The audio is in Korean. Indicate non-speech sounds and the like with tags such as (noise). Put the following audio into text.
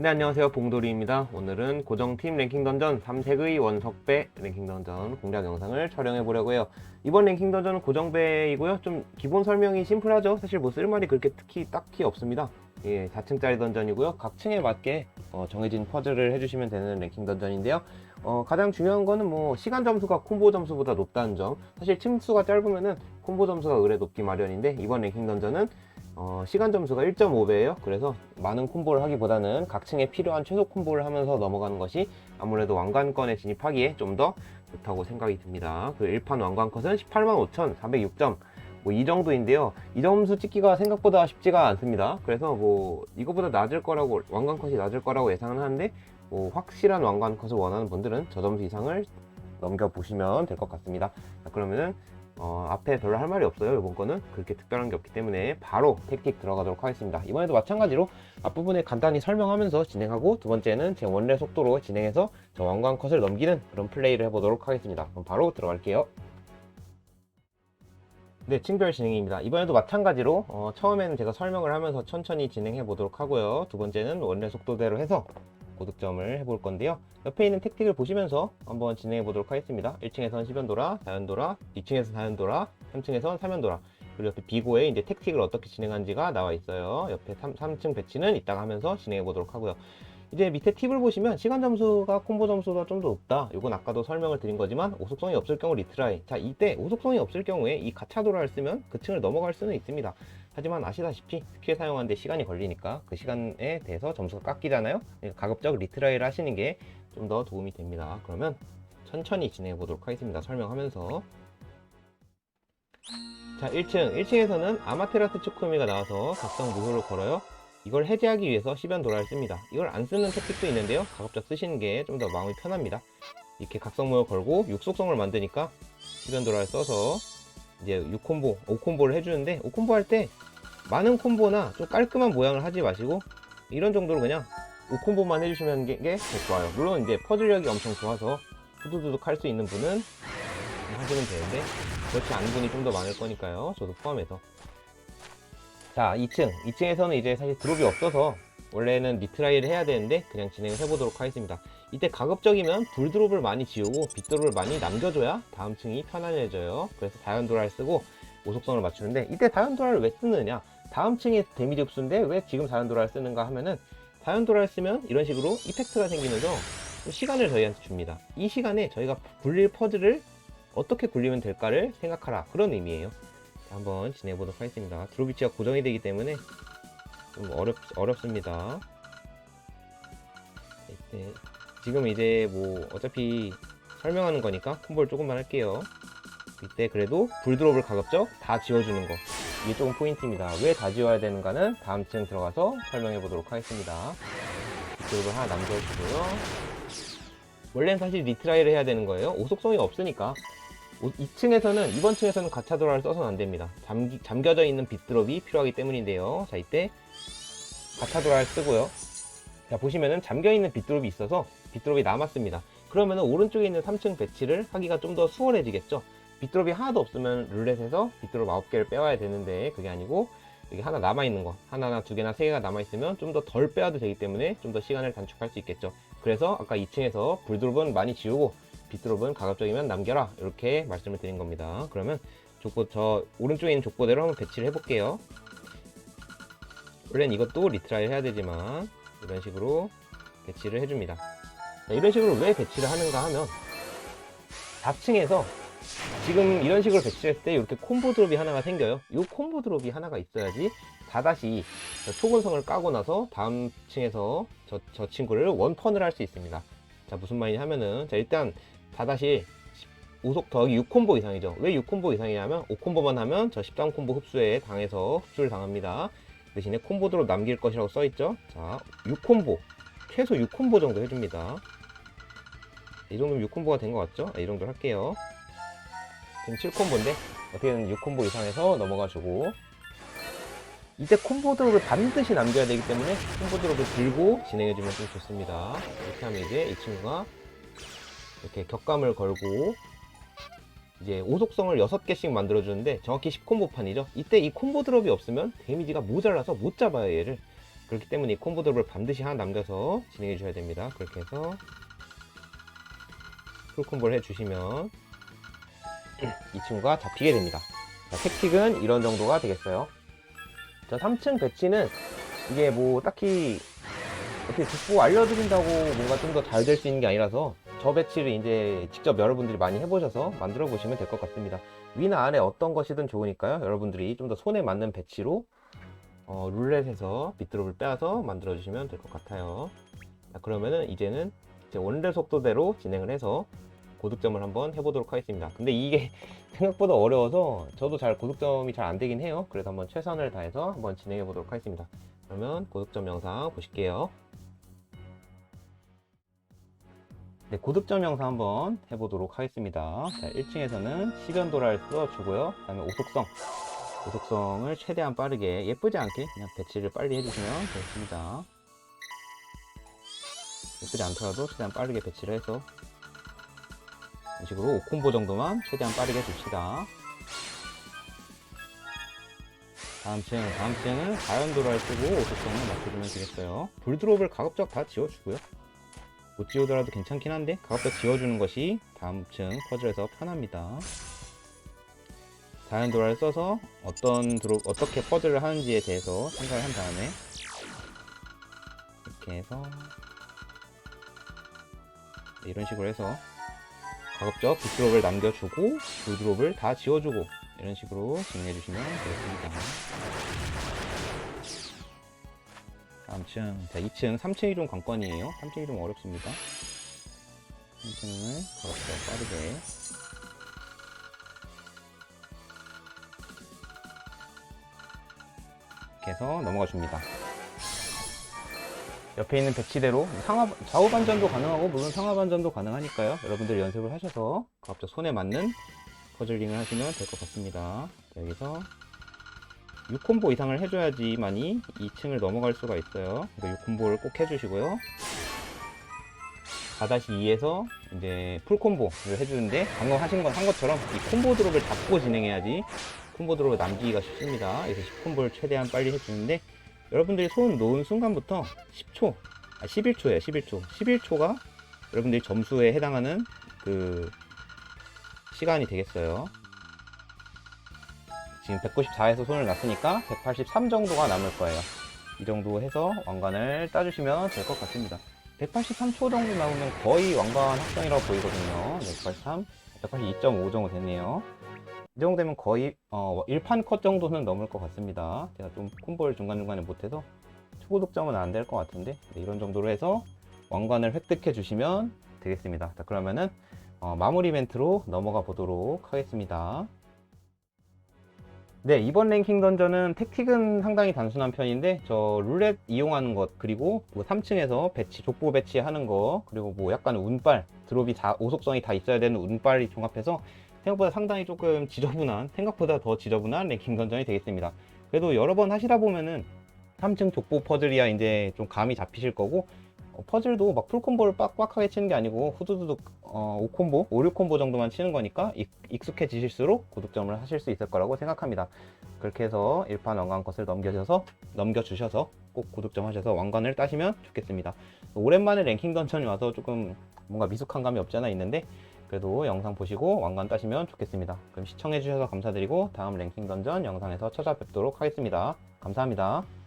네 안녕하세요. 봉돌이입니다. 오늘은 고정팀 랭킹 던전 3색의 원석배 랭킹 던전 공략 영상을 촬영해 보려고 해요. 이번 랭킹 던전은 고정배이고요. 좀 기본 설명이 심플하죠? 사실 뭐 쓸말이 그렇게 특히 딱히 없습니다. 예 4층짜리 던전이고요. 각 층에 맞게 어, 정해진 퍼즐을 해주시면 되는 랭킹 던전인데요. 어, 가장 중요한 거는 뭐 시간 점수가 콤보 점수보다 높다는 점. 사실 층수가 짧으면은 콤보 점수가 의뢰 높기 마련인데 이번 랭킹 던전은 어, 시간 점수가 1.5배예요. 그래서 많은 콤보를 하기보다는 각 층에 필요한 최소 콤보를 하면서 넘어가는 것이 아무래도 왕관권에 진입하기에 좀 더 좋다고 생각이 듭니다. 그 1판 왕관 컷은 185,406점. 뭐 이 정도인데요. 이 점수 찍기가 생각보다 쉽지가 않습니다. 그래서 뭐 이거보다 낮을 거라고 왕관 컷이 낮을 거라고 예상은 하는데 뭐 확실한 왕관 컷을 원하는 분들은 저 점수 이상을 넘겨 보시면 될 것 같습니다. 자, 그러면은 어, 앞에 별로 할 말이 없어요. 이번 거는 그렇게 특별한 게 없기 때문에 바로 택틱 들어가도록 하겠습니다. 이번에도 마찬가지로 앞부분에 간단히 설명하면서 진행하고 두 번째는 제 원래 속도로 진행해서 저 왕관 컷을 넘기는 그런 플레이를 해보도록 하겠습니다. 그럼 바로 들어갈게요. 네, 층별 진행입니다. 이번에도 마찬가지로 어, 처음에는 제가 설명을 하면서 천천히 진행해 보도록 하고요. 두 번째는 원래 속도대로 해서 고득점을 해볼 건데요. 옆에 있는 택틱을 보시면서 한번 진행해 보도록 하겠습니다. 1층에선 10연도라, 4연도라, 2층에서 4연도라, 3층에선 3연도라. 그리고 옆에 비고에 이제 택틱을 어떻게 진행한지가 나와 있어요. 옆에 3, 3층 배치는 이따가 하면서 진행해 보도록 하고요. 이제 밑에 팁을 보시면 시간 점수가 콤보 점수가 좀 더 높다. 이건 아까도 설명을 드린 거지만 오속성이 없을 경우 리트라이. 자 이때 오속성이 없을 경우에 이 가차도라를 쓰면 그 층을 넘어갈 수는 있습니다. 하지만 아시다시피 스킬 사용하는데 시간이 걸리니까 그 시간에 대해서 점수가 깎이잖아요. 그러니까 가급적 리트라이를 하시는 게 좀 더 도움이 됩니다. 그러면 천천히 진행해 보도록 하겠습니다. 설명하면서 자 1층 1층에서는 아마테라스 츠쿠미가 나와서 각성 무효를 걸어요. 이걸 해제하기 위해서 10연 도라를 씁니다. 이걸 안 쓰는 택틱도 있는데요. 가급적 쓰시는 게 좀 더 마음이 편합니다. 이렇게 각성무효 걸고 6속성을 만드니까 10연 도라를 써서 이제 6콤보, 5콤보를 해주는데 5콤보 할 때 많은 콤보나 좀 깔끔한 모양을 하지 마시고 이런 정도로 그냥 5콤보만 해주시면 게, 게더 좋아요. 물론 이제 퍼즐력이 엄청 좋아서 후두두둑 할 수 있는 분은 하시면 되는데 그렇지 않은 분이 좀 더 많을 거니까요. 저도 포함해서. 자, 2층. 2층에서는 이제 사실 드롭이 없어서 원래는 리트라이를 해야 되는데 그냥 진행을 해보도록 하겠습니다. 이때 가급적이면 불 드롭을 많이 지우고 빛 드롭을 많이 남겨줘야 다음 층이 편안해져요. 그래서 다연도라를 쓰고 오속성을 맞추는데 이때 다연도라를 왜 쓰느냐? 다음 층에 데미지 흡수인데 왜 지금 다연도라를 쓰는가 하면은 다연도라를 쓰면 이런 식으로 이펙트가 생기면서 시간을 저희한테 줍니다. 이 시간에 저희가 굴릴 퍼즐을 어떻게 굴리면 될까를 생각하라 그런 의미예요. 자, 한번 진행해 보도록 하겠습니다. 드롭 위치가 고정이 되기 때문에 좀 어렵 어렵습니다. 이때 지금 이제 뭐 어차피 설명하는 거니까 콤보를 조금만 할게요. 이때 그래도 불드롭을 가급적 다 지워주는 거 이게 조금 포인트입니다. 왜 다 지워야 되는가는 다음 층 들어가서 설명해 보도록 하겠습니다. 이쪽으로 하나 남겨주고요. 원래는 사실 리트라이를 해야 되는 거예요. 오속성이 없으니까 2층에서는 이번 층에서는 가차도라를 써서는 안 됩니다. 잠기, 잠겨져 있는 빗드롭이 필요하기 때문인데요. 자 이때 가차도라를 쓰고요. 자 보시면은 잠겨 있는 빗드롭이 있어서 빗드롭이 남았습니다. 그러면은 오른쪽에 있는 3층 배치를 하기가 좀 더 수월해지겠죠. 빗드롭이 하나도 없으면 룰렛에서 빗드롭 9개를 빼와야 되는데 그게 아니고 여기 하나 남아있는 거 하나나 두 개나 세 개가 남아있으면 좀 더 덜 빼와도 되기 때문에 좀 더 시간을 단축할 수 있겠죠. 그래서 아까 2층에서 불드롭은 많이 지우고 빗드롭은 가급적이면 남겨라 이렇게 말씀을 드린 겁니다. 그러면 족보 저 오른쪽에 있는 족보대로 한번 배치를 해볼게요. 원래는 이것도 리트라이 해야 되지만 이런 식으로 배치를 해줍니다. 자, 이런 식으로 왜 배치를 하는가 하면 4층에서 지금 이런 식으로 배치했을 때 이렇게 콤보 드롭이 하나가 생겨요. 이 콤보 드롭이 하나가 있어야지 다다시 저 초근성을 까고 나서 다음 층에서 저, 저 친구를 원펀을 할 수 있습니다. 자 무슨 말이냐 하면은 자 일단 다다시 5속 더하기 6콤보 이상이죠. 왜 6콤보 이상이냐면 5콤보만 하면 저 13콤보 흡수에 당해서 흡수를 당합니다. 대신에 콤보드로 남길 것이라고 써있죠. 자 6콤보 최소 6콤보 정도 해줍니다. 이 정도면 6콤보가 된 것 같죠? 아, 이 정도 할게요. 지금 7콤보인데 어떻게든 6콤보 이상해서 넘어가주고 이때 콤보 드롭을 반드시 남겨야 되기 때문에 콤보 드롭을 들고 진행해주면 좀 좋습니다. 이렇게 하면 이제 이 친구가 이렇게 격감을 걸고 이제 오속성을 6개씩 만들어주는데 정확히 10콤보 판이죠. 이때 이 콤보 드롭이 없으면 데미지가 모자라서 못 잡아요 얘를. 그렇기 때문에 이 콤보 드롭을 반드시 하나 남겨서 진행해 주셔야 됩니다. 그렇게 해서 풀 콤보를 해주시면 (clears throat) 이 친구가 잡히게 됩니다. 자, 택틱은 이런 정도가 되겠어요. 자, 3층 배치는 이게 뭐 딱히 어떻게 족보 알려드린다고 뭔가 좀 더 잘 될 수 있는 게 아니라서 저 배치를 이제 직접 여러분들이 많이 해보셔서 만들어 보시면 될 것 같습니다. 위나 아래 어떤 것이든 좋으니까요. 여러분들이 좀 더 손에 맞는 배치로 어, 룰렛에서 비트롭을 빼서 만들어 주시면 될 것 같아요. 자, 그러면은 이제는 제 원래 속도대로 진행을 해서 고득점을 한번 해보도록 하겠습니다. 근데 이게 (laughs) 생각보다 어려워서 저도 잘 고득점이 잘 안 되긴 해요. 그래서 한번 최선을 다해서 한번 진행해 보도록 하겠습니다. 그러면 고득점 영상 보실게요. 네, 고득점 영상 한번 해보도록 하겠습니다. 자, 1층에서는 시변도라를 써주고요. 그 다음에 오속성. 오속성을 최대한 빠르게, 예쁘지 않게 그냥 배치를 빨리 해주시면 되겠습니다. 예쁘지 않더라도 최대한 빠르게 배치를 해서 이런 식으로 5콤보 정도만 최대한 빠르게 줍시다. 다음 층, 다음 층은 자연도라를 쓰고 오속성을 맞춰주면 되겠어요. 불드롭을 가급적 다 지워주고요. 못 지우더라도 괜찮긴 한데 가급적 지워주는 것이 다음 층 퍼즐에서 편합니다. 자연도라를 써서 어떤 드롭, 어떻게 퍼즐을 하는지에 대해서 생각을 한 다음에 이렇게 해서 네, 이런 식으로 해서 가급적 빅드롭을 남겨주고 불드롭을 다 지워주고 이런 식으로 진행해 주시면 되겠습니다. 다음 층, 자 2층, 3층이 좀 관건이에요. 3층이 좀 어렵습니다. 3층을 가급적 빠르게 이렇게 해서 넘어가 줍니다. 옆에 있는 배치대로 상하, 좌우 반전도 가능하고 물론 상하 반전도 가능하니까요. 여러분들 연습을 하셔서 가급적 손에 맞는 퍼즐링을 하시면 될 것 같습니다. 자, 여기서 6콤보 이상을 해줘야지만이 2층을 넘어갈 수가 있어요. 그러니까 6콤보를 꼭 해주시고요. 4-2에서 이제 풀콤보를 해주는데 방금 하신 건 한 것처럼 이 콤보 드롭을 잡고 진행해야지 콤보 드롭을 남기기가 쉽습니다. 그래서 10콤보를 최대한 빨리 해주는데 여러분들이 손 놓은 순간부터 10초, 아 11초예요. 11초. 11초가 여러분들이 점수에 해당하는 그 시간이 되겠어요. 지금 194에서 손을 놨으니까 183 정도가 남을 거예요. 이 정도 해서 왕관을 따주시면 될 것 같습니다. 183초 정도 나오면 거의 왕관 확정이라고 보이거든요. 네, 183, 182.5 정도 되네요. 이 정도 되면 거의 어, 1판 컷 정도는 넘을 것 같습니다. 제가 좀 콤보를 중간중간에 못해서 초고득점은 안 될 것 같은데 네, 이런 정도로 해서 왕관을 획득해 주시면 되겠습니다. 자, 그러면은 어, 마무리 멘트로 넘어가 보도록 하겠습니다. 네, 이번 랭킹 던전은 택틱은 상당히 단순한 편인데 저 룰렛 이용하는 것 그리고 뭐 3층에서 배치 족보 배치하는 거 그리고 뭐 약간 운빨 드롭이 다 오속성이 다 있어야 되는 운빨이 종합해서 생각보다 상당히 조금 지저분한 생각보다 더 지저분한 랭킹 던전이 되겠습니다. 그래도 여러 번 하시다 보면은 3층 족보 퍼즐이야 이제 좀 감이 잡히실 거고 어, 퍼즐도 막 풀콤보를 빡빡하게 치는 게 아니고 후두두둑 어, 5콤보, 5, 6콤보 정도만 치는 거니까 익, 익숙해지실수록 고득점을 하실 수 있을 거라고 생각합니다. 그렇게 해서 1판 왕관 컷을 넘겨셔서 넘겨주셔서 꼭 고득점 하셔서 왕관을 따시면 좋겠습니다. 오랜만에 랭킹 던전이 와서 조금 뭔가 미숙한 감이 없지 않아 있는데 그래도 영상 보시고 왕관 따시면 좋겠습니다. 그럼 시청해주셔서 감사드리고 다음 랭킹 던전 영상에서 찾아뵙도록 하겠습니다. 감사합니다.